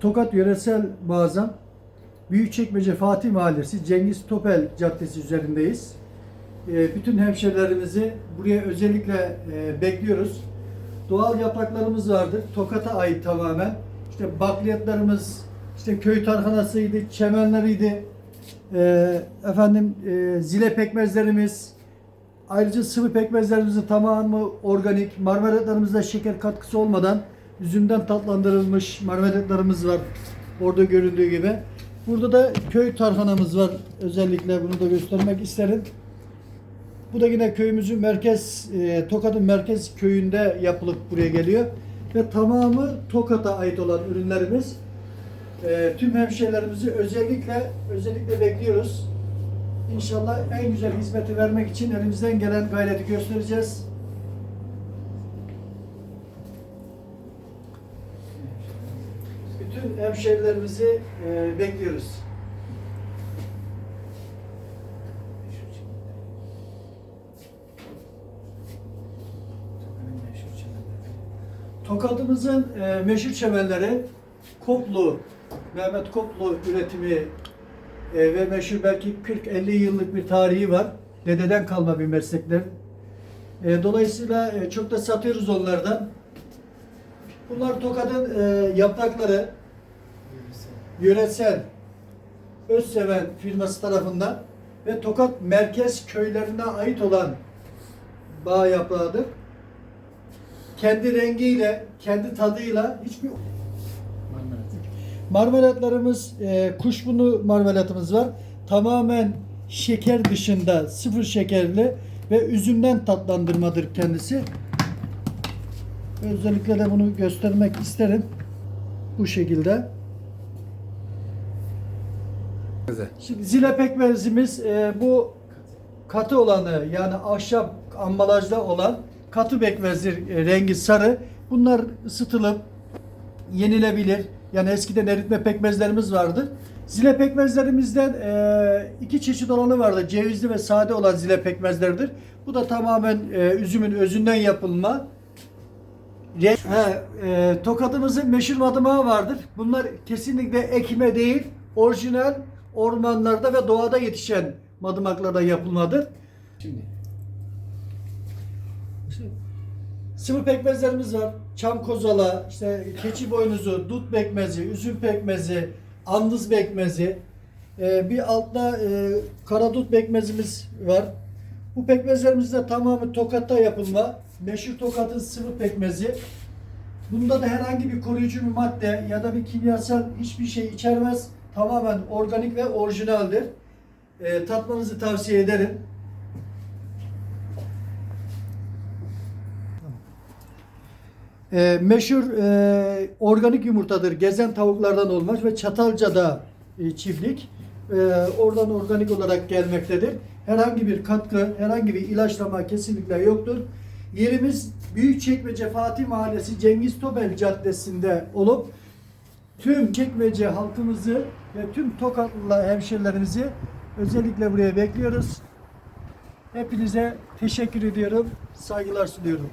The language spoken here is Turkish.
Tokat Yöresel Mağazam Büyükçekmece Fatih Mahallesi Cengiz Topel Caddesi üzerindeyiz. Ee, bütün hemşerilerimizi buraya özellikle e, bekliyoruz. Doğal yapraklarımız vardır. Tokat'a ait tamamen. İşte bakliyatlarımız, işte köy tarhanasıydı, çemenleriydi. Ee, efendim e, zile pekmezlerimiz, ayrıca sıvı pekmezlerimizin tamamı organik. Marmelatlarımızda şeker katkısı olmadan üzümden tatlandırılmış marmelatlarımız var. Orada göründüğü gibi. Burada da köy tarhanamız var. Özellikle bunu da göstermek isterim. Bu da yine köyümüzün merkez, e, Tokat'ın merkez köyünde yapılıp buraya geliyor. Ve tamamı Tokat'a ait olan ürünlerimiz. E, tüm hemşehrilerimizi özellikle özellikle bekliyoruz. İnşallah en güzel hizmeti vermek için elimizden gelen gayreti göstereceğiz. Bütün hemşehrilerimizi e, bekliyoruz. Tokat'ımızın e, meşhur çemenleri Koplu, Mehmet Koplu üretimi e, ve meşhur belki 40-50 yıllık bir tarihi var. Dededen kalma bir meslekler. E, dolayısıyla e, çok da satıyoruz onlardan. Bunlar Tokat'ın e, yaprakları yöresel Özseven firması tarafından ve Tokat merkez köylerine ait olan bağ yaprağıdır. Kendi rengiyle, kendi tadıyla hiçbir Marmelatlarımız, e, kuşburnu marmelatımız var. Tamamen şeker dışında, sıfır şekerli ve üzümden tatlandırmadır kendisi. Özellikle de bunu göstermek isterim. Bu şekilde. Şimdi zile pekmezimiz e, bu katı olanı yani ahşap ambalajda olan katı pekmezdir. E, rengi sarı. Bunlar ısıtılıp yenilebilir. Yani eskiden eritme pekmezlerimiz vardı. Zile pekmezlerimizden e, iki çeşit olanı vardı. Cevizli ve sade olan zile pekmezlerdir. Bu da tamamen e, üzümün özünden yapılma. Re- He, e, tokatımızın meşhur madımağı vardır. Bunlar kesinlikle ekime değil, orijinal ormanlarda ve doğada yetişen madımaklarda yapılmadır. Şimdi Sıvı pekmezlerimiz var. Çam kozala, işte keçi boynuzu, dut pekmezi, üzüm pekmezi, andız pekmezi. Ee, bir altta e, karadut pekmezimiz var. Bu pekmezlerimiz de tamamı Tokat'ta yapılma. Meşhur Tokat'ın sıvı pekmezi. Bunda da herhangi bir koruyucu bir madde ya da bir kimyasal hiçbir şey içermez. Tamamen organik ve orijinaldir. Ee, tatmanızı tavsiye ederim. E, meşhur e, organik yumurtadır. Gezen tavuklardan olmaz ve Çatalca'da e, çiftlik. E, oradan organik olarak gelmektedir. Herhangi bir katkı, herhangi bir ilaçlama kesinlikle yoktur. Yerimiz Büyükçekmece Fatih Mahallesi Cengiz Topel Caddesi'nde olup tüm Kekmece halkımızı ve tüm Tokatlı hemşerilerimizi özellikle buraya bekliyoruz. Hepinize teşekkür ediyorum, saygılar sunuyorum.